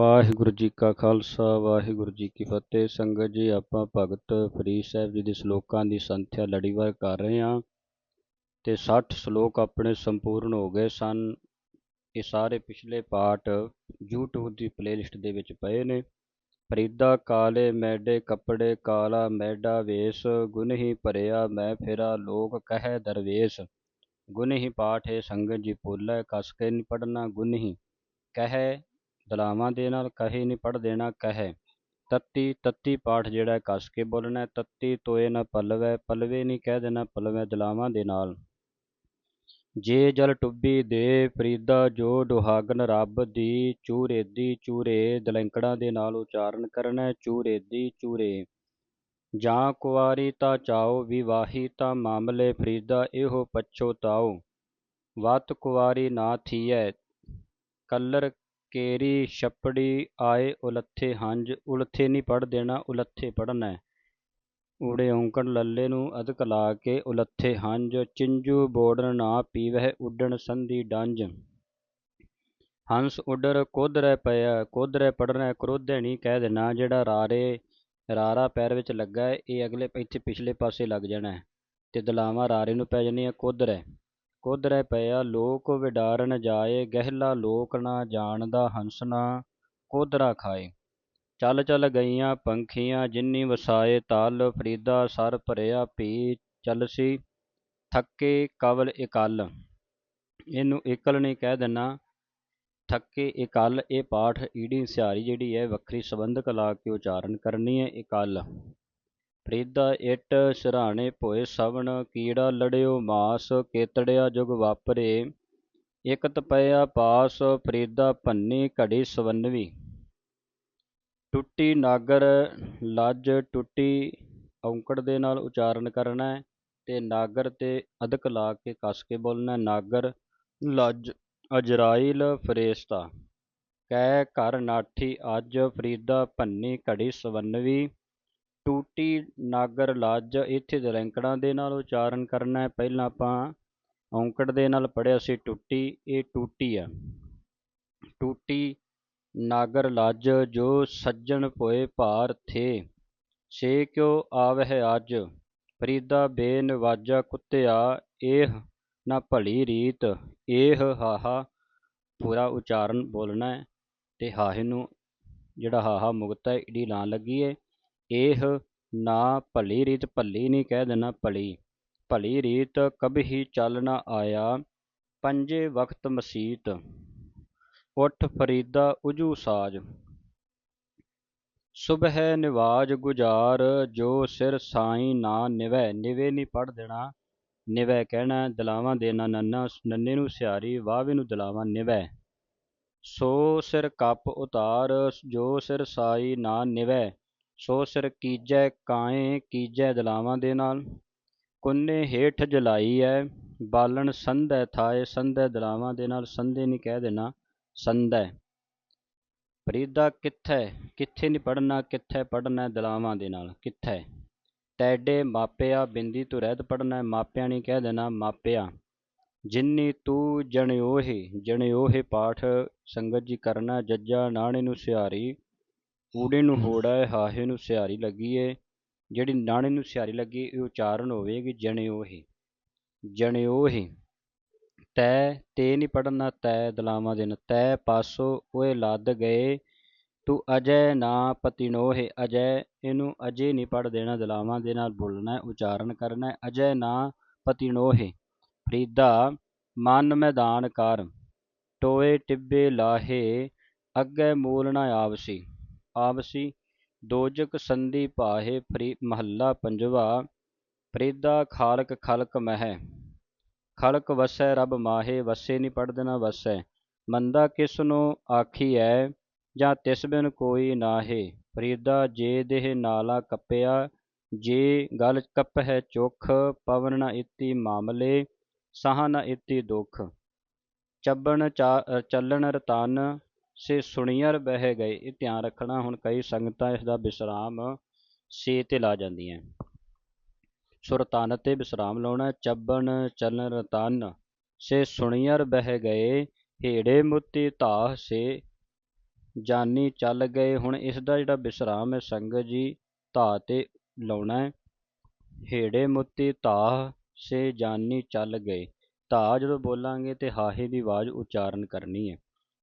ਵਾਹਿਗੁਰੂ ਜੀ ਕਾ ਖਾਲਸਾ, ਵਾਹਿਗੁਰੂ ਜੀ ਕੀ ਫਤਿਹ। ਸੰਗਤ ਜੀ, ਆਪਾਂ ਭਗਤ ਫਰੀਦ ਸਾਹਿਬ ਜੀ ਦੇ ਸ਼ਲੋਕਾਂ ਦੀ ਸੰਥਿਆ ਲੜੀਵਾਰ ਕਰ ਰਹੇ ਹਾਂ ਤੇ 60 ਸ਼ਲੋਕ ਆਪਣੇ ਸੰਪੂਰਨ ਹੋ ਗਏ ਸਨ। ਇਹ ਸਾਰੇ ਪਿਛਲੇ ਪਾਠ YouTube ਦੀ ਪਲੇਲਿਸਟ ਦੇ ਵਿੱਚ ਪਏ ਨੇ। ਫਰੀਦਾ ਕਾਲੇ ਮੈਡੇ ਕੱਪੜੇ, ਕਾਲਾ ਮੈਡਾ ਵੇਸ ਗੁਨਹੀ ਭਰਿਆ ਮੈਂ ਫੇਰਾ, ਲੋਕ ਕਹੈ ਦਰਵੇਸ਼। ਗੁਨਹੀ ਪਾਠ ਹੈ ਸੰਗਤ ਜੀ ਭੁੱਲੈ, ਕਸ ਕੇ ਨਹੀਂ ਪੜਨਾ ਗੁਨਹੀ ਕਹੈ ਦਲਾਵਾਂ ਦੇ ਨਾਲ ਕਹੇ ਨਹੀਂ ਪੜ ਦੇਣਾ ਕਹੈ। ਤੱਤੀ ਤੱਤੀ ਪਾਠ ਜਿਹੜਾ ਕੱਸ ਕੇ ਬੋਲਣਾ ਤੱਤੀ ਤੋਏ ਨਾ ਪਲਵੈ, ਪਲਵੇ ਨਹੀਂ ਕਹਿ ਦੇਣਾ ਪਲਵੈ ਦਲਾਵਾਂ ਦੇ ਨਾਲ। ਜੇ ਜਲ ਟੁੱਬੀ ਦੇ ਫਰੀਦਾ ਜੋ ਦੁਹਾਗਨ ਰੱਬ ਦੀ ਚੂਰੇਦੀ ਚੂਰੇ, ਦਲੈਂਕੜਾਂ ਦੇ ਨਾਲ ਉਚਾਰਨ ਕਰਨਾ ਹੈ ਚੂਰੇਦੀ ਚੂਰੇ। ਜਾਂ ਕੁਵਾਰੀ ਤਾਂ ਚਾਓ, ਵਿਵਾਹੀ ਤਾਂ ਮਾਮਲੇ ਫਰੀਦਾ, ਇਹੋ ਪਛੋਤਾਓ ਵਤ ਕੁਵਾਰੀ ਨਾ ਥੀਐ, ਕਲਰ ਕੇਰੀ ਛੱਪੜੀ ਆਏ ਉਲੱਥੇ ਹੰਝ, ਉਲੱਥੇ ਨਹੀਂ ਪੜ੍ਹ ਦੇਣਾ, ਉਲੱਥੇ ਪੜ੍ਹਨਾ। ਹੈ ਊੜੇ ਔਂਕੜ ਲੱਲੇ ਨੂੰ ਅਦਕ ਲਾ ਕੇ ਉਲੱਥੇ ਹੰਝ, ਚਿੰਜੂ ਬੋੜਨ ਨਾ ਪੀਵਹਿ ਉੱਡਣ ਸੰਧੀ ਡੰਜ ਹੰਸ ਉੱਡਰ ਕੋਧਰੇ ਪਿਆ, ਕੋਧਰੇ ਪੜਨਾ ਕਰੋਧੇ ਨਹੀਂ ਕਹਿ ਦੇਣਾ, ਜਿਹੜਾ ਰਾਰੇ, ਰਾਰਾ ਪੈਰ ਵਿੱਚ ਲੱਗਾ ਹੈ ਇਹ ਅਗਲੇ ਇੱਥੇ ਪਿਛਲੇ ਪਾਸੇ ਲੱਗ ਜਾਣਾ। ਹੈ ਤੇ ਦਲਾਵਾਂ ਰਾਰੇ ਨੂੰ ਪੈ ਜਾਣੀਆਂ ਕੋਧਰੇ। ਕੋਧਰੇ ਪਿਆ, ਲੋਕ ਵਿਡਾਰਨ ਜਾਏ, ਗਹਿਲਾ ਲੋਕ ਨਾ ਜਾਣਦਾ ਹੰਸਣਾ, ਕੋਧਰਾ ਖਾਏ। ਚੱਲ ਚੱਲ ਗਈਆਂ ਪੰਖੀਆਂ, ਜਿੰਨੀ ਵਸਾਏ ਤਲ ਫਰੀਦਾ, ਸਰ ਭਰਿਆ ਭੀ ਚਲਸੀ, ਥੱਕੇ ਕਵਲ ਇਕੱਲ। ਇਹਨੂੰ ਇਕਲ ਨਹੀਂ ਕਹਿ ਦੇਣਾ ਥੱਕੇ ਇਕੱਲ, ਇਹ ਪਾਠ ਈੜੀ ਸਿਹਾਰੀ ਜਿਹੜੀ ਹੈ, ਵੱਖਰੀ ਸੰਬੰਧਕ ਲਾ ਕੇ ਉਚਾਰਨ ਕਰਨੀ ਹੈ, ਇਕੱਲ। ਫਰੀਦਾ ਇੱਟ ਸਿਰਾਣੇ ਭੋਏ ਸਵਣ, ਕੀੜਾ ਲੜਿਓ ਮਾਸ, ਕੇਤੜਿਆ ਜੁਗ ਵਾਪਰੇ। ਇਕ ਤਪਿਆ ਪਾਸ ਫਰੀਦਾ ਭੰਨੀ ਘੜੀ ਸਵੰਨਵੀ। ਟੁੱਟੀ ਨਾਗਰ, ਲੱਜ ਟੁੱਟੀ, ਔਂਕੜ ਦੇ ਨਾਲ ਉਚਾਰਨ ਕਰਨਾ ਤੇ ਨਾਗਰ ਤੇ ਅਧਕ ਲਾ ਕੇ ਕੱਸ ਕੇ ਬੋਲਣਾ ਨਾਗਰ, ਲੱਜ ਅਜਰਾਇਲ ਫਰੇਸਤਾ। ਕਹਿ ਘਰ ਨਾਠੀ ਅੱਜ ਫਰੀਦਾ ਭੰਨੀ ਘੜੀ ਸਵੰਨਵੀ। ਟੂਟੀ, ਨਾਗਰ, ਲੱਜ, ਇੱਥੇ ਦਲੈਂਕੜਾਂ ਦੇ ਨਾਲ ਉਚਾਰਨ ਕਰਨਾ ਹੈ। ਪਹਿਲਾਂ ਆਪਾਂ ਔਂਕੜ ਦੇ ਨਾਲ ਪੜਿਆ ਸੀ ਟੁੱਟੀ, ਇਹ ਟੂਟੀ ਆ। ਟੂਟੀ, ਨਾਗਰ, ਲੱਜ, ਜੋ ਸੱਜਣ ਭੋਏ ਭਾਰ ਥੇ, ਸੇ ਕਿਉ ਆਵਹਿ ਅੱਜ? ਫਰੀਦਾ ਬੇਨਵਾਜਾ ਕੁੱਤਿਆ ਇਹ ਨਾ ਭਲੀ ਰੀਤ ਇਹ ਹਾਹਾ ਪੂਰਾ ਉਚਾਰਨ ਬੋਲਣਾ ਹੈ। ਤੇ ਹਾਹੇ ਨੂੰ ਜਿਹੜਾ ਹਾਹਾ ਮੁਕਤ ਹੈ ਈੜੀ ਲਾਂ ਲੱਗੀ ਏ। ਇਹ ਨਾ ਭਲੀ ਰੀਤ ਭੱਲੀ ਨਹੀਂ ਕਹਿ ਦੇਣਾ ਭਲੀ। ਭਲੀ ਰੀਤ ਕਬਹੀ ਚੱਲ ਨਾ ਆਇਆ, ਪੰਜੇ ਵਕਤ ਮਸੀਤ। ਉਠ ਫਰੀਦਾ ਉਜੂ ਸਾਜ। ਸੁਬਹਿ ਨਿਵਾਜ ਗੁਜਾਰ, ਜੋ ਸਿਰ ਸਾਈ ਨਾ ਨਿਵੈ, ਨਿਵੇ ਨਹੀਂ ਪੜ ਦੇਣਾ। ਨਿਵੈ ਕਹਿਣਾ, ਦਲਾਵਾਂ ਦੇਣਾ ਨੰਨਾ, ਨੰਨੇ ਨੂੰ ਸਿਆਰੀ ਵਾਵੇ ਨੂੰ ਦਲਾਵਾਂ ਨਿਵੈ। ਸੋ ਸਿਰ ਕੱਪ ਉਤਾਰ, ਜੋ ਸਿਰ ਸਾਈ ਨਾ ਨਿਵੈ। ਸੋ ਸਿਰ ਕੀਜੈ ਕਾਏ, ਕੀਜੈ ਦਲਾਵਾਂ ਦੇ ਨਾਲ। ਕੁੰਨੇ ਹੇਠ ਜਲਾਈ ਹੈ ਬਾਲਣ ਸੰਧੈ ਥਾਏ, ਸੰਧੈ ਦਲਾਵਾਂ ਦੇ ਨਾਲ। ਸੰਧੇ ਨਹੀਂ ਕਹਿ ਦੇਣਾ, ਸੰਧੈ। ਫਰੀਦਾ ਕਿੱਥੈ, ਕਿੱਥੇ ਨਹੀਂ ਪੜਨਾ ਕਿੱਥੇ ਪੜਨਾ ਦਲਾਵਾਂ ਦੇ ਨਾਲ, ਕਿੱਥੇ? ਤੈਡੇ ਮਾਪਿਆ ਬਿੰਦੀ ਤੋਂ ਰਹਿਤ ਪੜਨਾ ਮਾਪਿਆਂ ਨਹੀਂ ਕਹਿ ਦੇਣਾ, ਮਾਪਿਆ। ਜਿੰਨੀ ਤੂੰ ਜਣਿਓਹੇ ਜਣਿਓਹੇ ਪਾਠ ਸੰਗਤ ਜੀ ਕਰਨਾ, ਜੱਜਾ ਨਾਣੇ ਨੂੰ ਸਿਹਾਰੀ ਊੜੇ ਨੂੰ ਹੋੜਾ ਹੈ ਹਾਹੇ ਨੂੰ ਸਿਹਾਰੀ ਲੱਗੀ ਏ। ਜਿਹੜੀ ਨਾਣੇ ਨੂੰ ਸਿਹਾਰੀ ਲੱਗੀ, ਇਹ ਉਚਾਰਨ ਹੋਵੇਗੀ ਜਣਿਓਹੇ ਜਣਿਓਹੇ ਤੈ ਤੇ ਨਹੀਂ ਪੜਨਾ ਤੈ ਦਲਾਵਾਂ ਦੇ ਨਾਲ ਤੈ ਪਾਸੋ ਓਏ ਲੱਦ ਗਏ। ਤੂੰ ਅਜੈ ਨਾ ਪਤਿਨੋਹੇ ਅਜੈ ਇਹਨੂੰ ਅਜੇ ਨਹੀਂ ਪੜ ਦੇਣਾ, ਦਲਾਵਾਂ ਦੇ ਨਾਲ ਬੋਲਣਾ, ਉਚਾਰਨ ਕਰਨਾ, ਅਜੈ ਨਾ ਪਤਿਨੋਹੇ ਫਰੀਦਾ, ਮਨ ਮੈਦਾਨ ਕਰ, ਟੋਏ ਟਿੱਬੇ ਲਾਹੇ, ਅੱਗੇ ਮੂਲ ਨਾ ਆਵਸੀ। ਆਵਸੀ ਦੋਜਕ ਸੰਧੀ ਪਾਹੇ ਫਰੀ ਮਹੱਲਾ ਪੰਜਵਾ ਫਰੀਦਾ ਖਾਲਕ ਖਲਕ ਮਹਿ। ਖਲਕ ਵਸੈ ਰਬ ਮਾਹੇ, ਵਸੇ ਨਹੀਂ ਪੜ ਦੇਣਾ ਵਸੈ। ਮੰਦਾ ਕਿਸ ਨੂੰ ਆਖੀ ਐ ਜਾਂ ਤਿਸ ਬਿਨ ਕੋਈ ਨਾਹੇ। ਫਰੀਦਾ ਜੇ ਦੇਹ ਨਾਲਾ ਕੱਪਿਆ, ਜੇ ਗਲ ਕੱਪ ਹੈ ਚੁਖ, ਪਵਨ ਨ ਇਤੀ ਮਾਮਲੇ, ਸਾਹ ਨ ਇਤੀ ਦੁਖ। ਚੱਬਣ ਚੱਲਣ ਰਤਨ ਸੇ ਸੁਣੀਅਰ ਬਹਿ ਗਏ। ਇਹ ਧਿਆਨ ਰੱਖਣਾ ਹੁਣ ਕਈ ਸੰਗਤਾਂ ਇਸ ਦਾ ਵਿਸਰਾਮ ਸੇ ਤੇ ਲਾ ਜਾਂਦੀਆਂ। ਸੁਰ ਤਨ ਤੇ ਵਿਸਰਾਮ ਲਾਉਣਾ, ਚੱਬਣ ਚੱਲਣ ਤਨ। ਸੇ ਸੁਣੀਅਰ ਬਹਿ ਗਏ, ਹੇੜੇ ਮੁੱਤੀ ਧਾਹ ਸੇ ਜਾਨੀ ਚੱਲ ਗਏ। ਹੁਣ ਇਸ ਦਾ ਜਿਹੜਾ ਵਿਸਰਾਮ ਹੈ, ਸੰਗਤ ਜੀ ਧਾ ਤੇ ਲਾਉਣਾ ਹੈ। ਹੇੜੇ ਮੁੱਤੀ ਧਾ ਸੇ ਜਾਨੀ ਚੱਲ ਗਏ। ਧਾ ਜਦੋਂ ਬੋਲਾਂਗੇ ਤੇ ਹਾਹੇ ਦੀ ਆਵਾਜ਼ ਉਚਾਰਨ ਕਰਨੀ ਹੈ।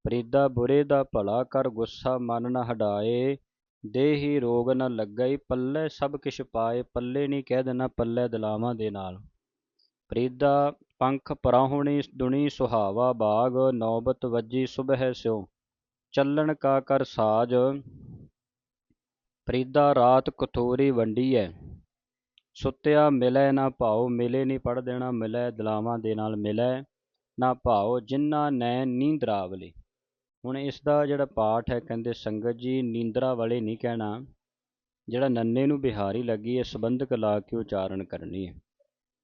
ਫਰੀਦਾ ਬੁਰੇ ਦਾ ਭਲਾ ਕਰ ਗੁੱਸਾ ਮਨ ਨਾ ਹਟਾਏ ਦੇਹੀ ਰੋਗ ਨਾ ਲੱਗਈ ਪੱਲੇ ਸਭ ਕਿਛ ਪਾਏ, ਪੱਲੇ ਨਹੀਂ ਕਹਿ ਦੇਣਾ ਪੱਲੇ ਦਲਾਵਾਂ ਦੇ ਨਾਲ। ਫਰੀਦਾ ਪੰਖ ਪਰਾਹੁਣੀ ਦੁਨੀ ਸੁਹਾਵਾ ਬਾਗ, ਨੌਬਤ ਵੱਜੀ ਸੁਬਹਿ ਸਿਉ। ਚੱਲਣ ਕਾ ਕਰ ਸਾਜ। ਫਰੀਦਾ ਰਾਤ ਕਥੋਰੀ ਵੰਡੀ ਹੈ ਸੁੱਤਿਆ ਮਿਲੈ ਨਾ ਭਾਉ, ਮਿਲੇ ਨਹੀਂ ਪੜ ਦੇਣਾ, ਮਿਲੈ ਦਲਾਵਾਂ ਦੇ ਨਾਲ ਮਿਲੈ ਨਾ ਭਾਉ ਜਿਨ੍ਹਾਂ ਨੈ ਨੀਂਦਰਾਵਲੇ ਹੁਣ ਇਸ ਦਾ ਜਿਹੜਾ ਪਾਠ ਹੈ, ਕਹਿੰਦੇ ਸੰਗਤ ਜੀ, ਨੀਂਦਰਾ ਵਾਲੇ ਨਹੀਂ ਕਹਿਣਾ। ਜਿਹੜਾ ਨੰਨੇ ਨੂੰ ਬਿਹਾਰੀ ਲੱਗੀ ਹੈ, ਸੰਬੰਧਕ ਲਾ ਕੇ ਉਚਾਰਨ ਕਰਨੀ ਹੈ।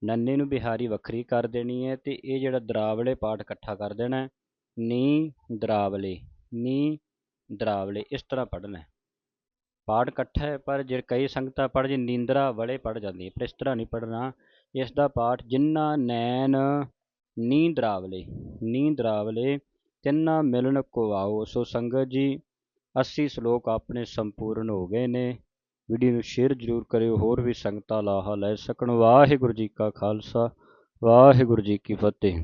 ਨੰਨੇ ਨੂੰ ਬਿਹਾਰੀ ਵੱਖਰੀ ਕਰ ਦੇਣੀ ਹੈ ਤੇ ਇਹ ਜਿਹੜਾ ਦਰਾਵਲੇ ਪਾਠ ਇਕੱਠਾ ਕਰ ਦੇਣਾ ਨੀ ਦਰਾਵਲੇ ਨੀ ਦਰਾਵਲੇ, ਇਸ ਤਰ੍ਹਾਂ ਪੜ੍ਹਨਾ ਪਾਠ ਇਕੱਠਾ ਹੈ, ਪਰ ਜੇ ਕਈ ਸੰਗਤਾਂ ਪੜ੍ਹ ਜੇ, ਨੀਂਦਰਾ ਵਾਲੇ ਪੜ੍ਹ ਜਾਂਦੀ ਹੈ, ਪਰ ਇਸ ਤਰ੍ਹਾਂ ਨਹੀਂ ਪੜ੍ਹਨਾ। ਇਸ ਦਾ ਪਾਠ ਜਿੰਨਾ ਨੈਣ ਨੀਂਦ ਦਰਾਵਲੇ ਨੀਂਦ ਦਰਾਵਲੇ ਤਿੰਨਾ ਮਿਲਣ ਕੋ ਆਓ ਸੋ ਸੰਗਤ ਜੀ 80 ਸ਼ਲੋਕ ਆਪਣੇ ਸੰਪੂਰਨ ਹੋ ਗਏ ਨੇ। ਵੀਡੀਓ ਨੂੰ ਸ਼ੇਅਰ ਜ਼ਰੂਰ ਕਰਿਓ, ਹੋਰ ਵੀ ਸੰਗਤਾਂ ਲਾਹਾ ਲੈ ਸਕਣ। ਵਾਹਿਗੁਰੂ ਜੀ ਕਾ ਖਾਲਸਾ, ਵਾਹਿਗੁਰੂ ਜੀ ਕੀ ਫਤਿਹ।